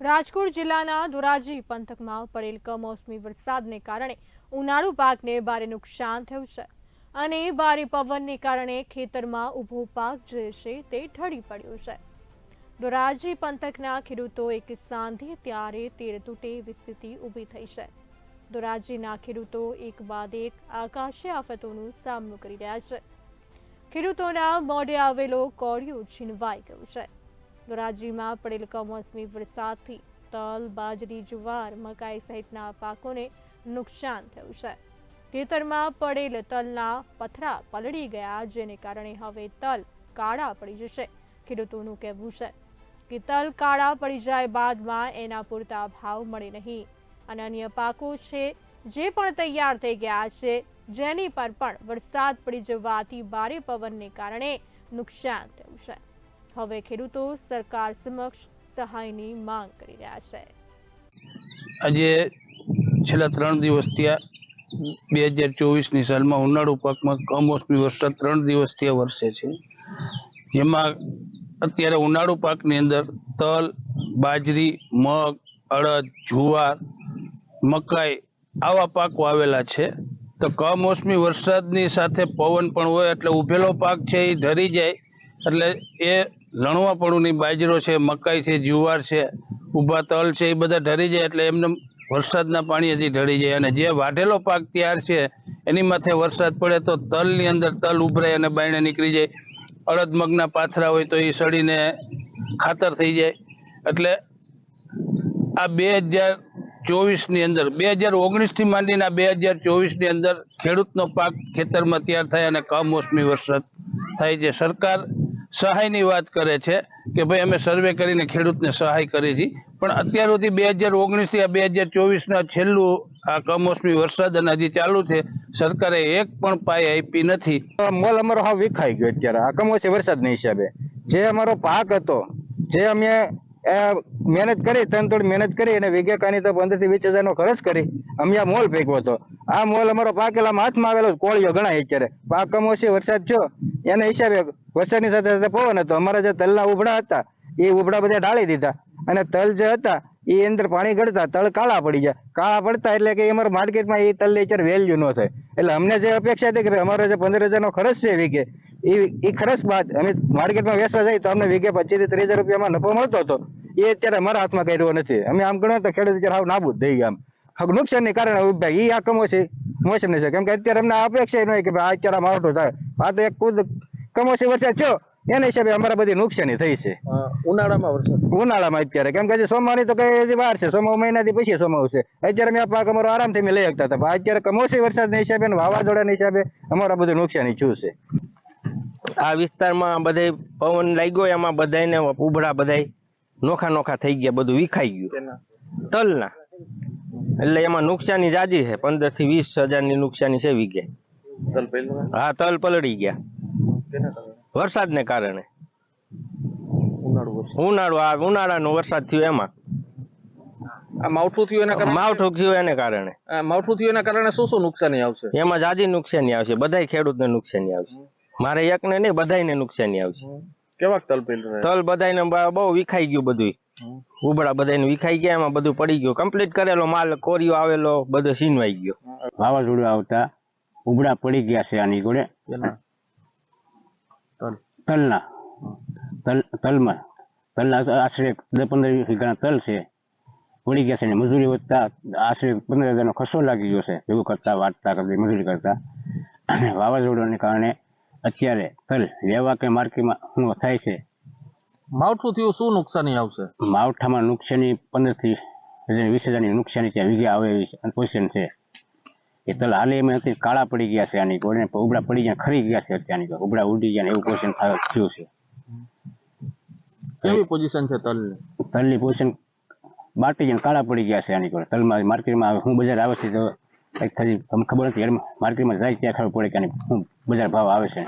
રાજકોટ જિલ્લાના ધોરાજી પંથકમાં પડેલ કમોસમી વરસાદને કારણે ઉનાળુ પાકને ભારે નુકસાન થયું છે અને ભારે પવનને કારણે ખેતરમાં ઊભો પાક જે છે તે ઢળી પડ્યો છે. ધોરાજી પંથકના ખેડૂતો એક સાંધે ત્યારે તેર તૂટે એવી સ્થિતિ ઊભી થઈ છે. ધોરાજીના ખેડૂતો એક બાદ એક આકાશી આફતોનો સામનો કરી રહ્યા છે. ખેડૂતોના મોઢે આવેલો કોળિયો છીનવાઈ ગયો છે. ધોરાજીમાં પડેલ કમોસમી વરસાદથી તલ, બાજરી, જુવાર, મકાઈ સહિતના પાકોને નુકસાન થયું છે. ખેતરમાં પડેલ તલના પથરા પલળી ગયા, જેને કારણે હવે તલ કાળા પડી જશે, ખેડૂતોનું કહેવું છે કે તલ કાળા પડી જાય બાદમાં એના પૂરતા ભાવ મળે નહીં. અને અન્ય પાકો છે, જે પણ તૈયાર થઈ ગયા છે, જેની પર પણ વરસાદ પડી જવાથી ભારે પવનને કારણે નુકસાન થયું છે. હવે ખેડૂતો સરકાર સમક્ષ સહાયની માંગ કરી રહ્યા છે. આજે છેલ્લા ત્રણ દિવસથી બે હજાર ચોવીસની સાલમાં ઉનાળુ પાકમાં કમોસમી વરસાદ ત્રણ દિવસથી વરસે છે. જેમાં અત્યારે ઉનાળુ પાકની અંદર તલ, બાજરી, મગ, અડદ, જુવાર, મકાઈ આવા પાકો આવેલા છે. તો કમોસમી વરસાદની સાથે પવન પણ હોય એટલે ઉભેલો પાક છે એ ધરી જાય એટલે એ લણવા પડુંની બાજરો છે, મકાઈ છે, જુવાર છે, ઊભા તલ છે, એ બધા ઢરી જાય એટલે એમને વરસાદના પાણીથી ઢળી જાય. અને જે વાઢેલો પાક તૈયાર છે, એની માથે વરસાદ પડે તો તલની અંદર તલ ઉભરાય અને બાયણે નીકળી જાય. અડદ મગના પાથરા હોય તો એ સડીને ખાતર થઈ જાય. એટલે આ બે હજાર ચોવીસની અંદર, બે હજાર ઓગણીસથી માંડીને બે હજાર ચોવીસની અંદર ખેડૂતનો પાક ખેતરમાં તૈયાર થાય અને કમોસમી વરસાદ થાય છે. સરકાર સહાયની વાત કરે છે કે ભાઈ અમે સર્વે કરીને ખેડૂતને સહાય કરી છે પણ અત્યાર સુધી બે હજાર ઓગણીસથી આ બે હજાર ચોવીસના છેલ્લું આ કમોસમી વરસાદ અને હજી ચાલુ છે, સરકારે એક પણ પાય આપી નથી. મોલ અમારો હા વિખાઈ ગયો અત્યારે. આ કમોસમી વરસાદના હિસાબે. જે અમારો પાક હતો, જે અમે મહેનત કરી ત્રણ તોડ મહેનત કરી અને વિગેકાની તો પંદરથી વીસ હજાર નો ખર્ચ કરી, અમે આ મોલ ફેંકવો હતો. આ મોલ અમારો પાકેલા હાથમાં આવેલો કોળિયો ગણાય અત્યારે. પાક કમોસી વરસાદ થયો એના હિસાબે વરસાદની સાથે સાથે પવન હતો. અમારા જે તલના ઉભડા હતા, એ ઉભડા બધા ઢાળી દીધા. અને તલ જે હતા, એ અંદર પાણી ગળતા, તલ કાળા પડી ગયા. કાળા પડતા એટલે કે અમારા માર્કેટમાં એ તલની અત્યારે વેલ્યુ ન થાય. એટલે અમને જે અપેક્ષા હતી કે ભાઈ અમારો જે પંદર હજારનો ખર્ચ છે વીઘે, એ એ ખર્ચ બાદ અમે માર્કેટમાં વેચવા જઈએ તો અમને વીઘે પચીસ ત્રીસ હજાર રૂપિયામાં નફો મળતો હતો. એ અત્યારે અમારા હાથમાં કર્યો નથી. અમે આમ ગણો તો ખેડૂત અત્યારે હાવ નાબૂદ થઈ ગયા આમ. નુકસાનને કારણે ભાઈ એ આ કમો છે મોસમ છે. કેમ કે અત્યારે અમને અપેક્ષા ન હોય કે ભાઈ અત્યારે માવઠું થાય. આ તો એક ખુદ કમોસી વરસાદ થયો એના હિસાબે અમારા બધી નુકસાની થઈ છે. ઉનાળામાં વરસાદ? ઉનાળામાં અત્યારે કેમ કે સોમવારની તો કઈ હજી વાર છે સોમા મહિનાથી પછી સોમવાર છે. અત્યારે મેં પાક અમારો આરામથી મેં લઈ શકતા હતા અત્યારે કમોસમી વરસાદના હિસાબે અને વાવાઝોડાના હિસાબે અમારા બધું નુકસાની થયું છે. આ વિસ્તારમાં બધે પવન લાગ્યો એમાં બધાને ઉભડા બધાય નોખા નોખા થઈ ગયા બધું વિખાઈ ગયું. તલના. એટલે એમાં નુકસાની જાજી છે પંદરથી વીસ હજારની નુકસાની છે વીઘે. હા તલ પલળી ગયા. વરસાદને કારણે. ઉનાળો આ ઉનાળાનો વરસાદ થયો એમાં. આ માવઠું થયું એના કારણે? માવઠું થયું એને કારણે. માવઠું થયું એના કારણે શું શું નુકસાની આવશે? એમાં જાજી નુકસાની આવશે બધાય ખેડૂતને નુકસાની આવશે. મારે એકને નહીં બધાયને નુકસાની આવશે. કેવાક તલ પેલ તલ બધાયને બહુ વિખાઈ ગયું બધું ઉબડા બધાયને વિખાઈ ગયા એમાં બધું પડી ગયું. કમ્પ્લીટ કરેલો માલ કોરિયો આવેલો બધો સીનવાઈ ગયો. વાવાઝોડું આવતા ઉબડા પડી ગયા છે આની જોડે. તલના. તલ તલમાં. તલના આશરે દસ પંદર વીઘાના તલ છે. પડી ગયા છે ને મજૂરી વધતા આશરે પંદર હજારનો ખર્ચો લાગી ગયો છે. ભેગું કરતા વાટતા કરતા મજૂરી કરતા. અને વાવાઝોડાને કારણે અત્યારે તલ લેવા કે માર્કેટમાં શું થાય છે. માવઠું થયું શું નુકસાની આવશે? માવઠામાં નુકસાની પંદરથી વીસ હજારની નુકસાની ત્યાં વીઘે આવે એવી પોઝિશન છે. એ તલ હાલે એમાં નથી કાળા પડી ગયા છે આની ગોળે ઉબડા પડી ગયા ખરી ગયા છે અત્યારની ઉબડા ઉડી ગયા એવું પોઝિશન થયું છે. કેવી પોઝિશન છે તલની? તલની પોઝિશન બાટી જઈને કાળા પડી ગયા છે આની ગોળે. તલમાં માર્કેટમાં આવે હું બજાર આવે છે તો કંઈક થતી તમને ખબર નથી માર્કેટમાં જાય ત્યાં ખબર પડે કે આની શું બજાર ભાવ આવે છે.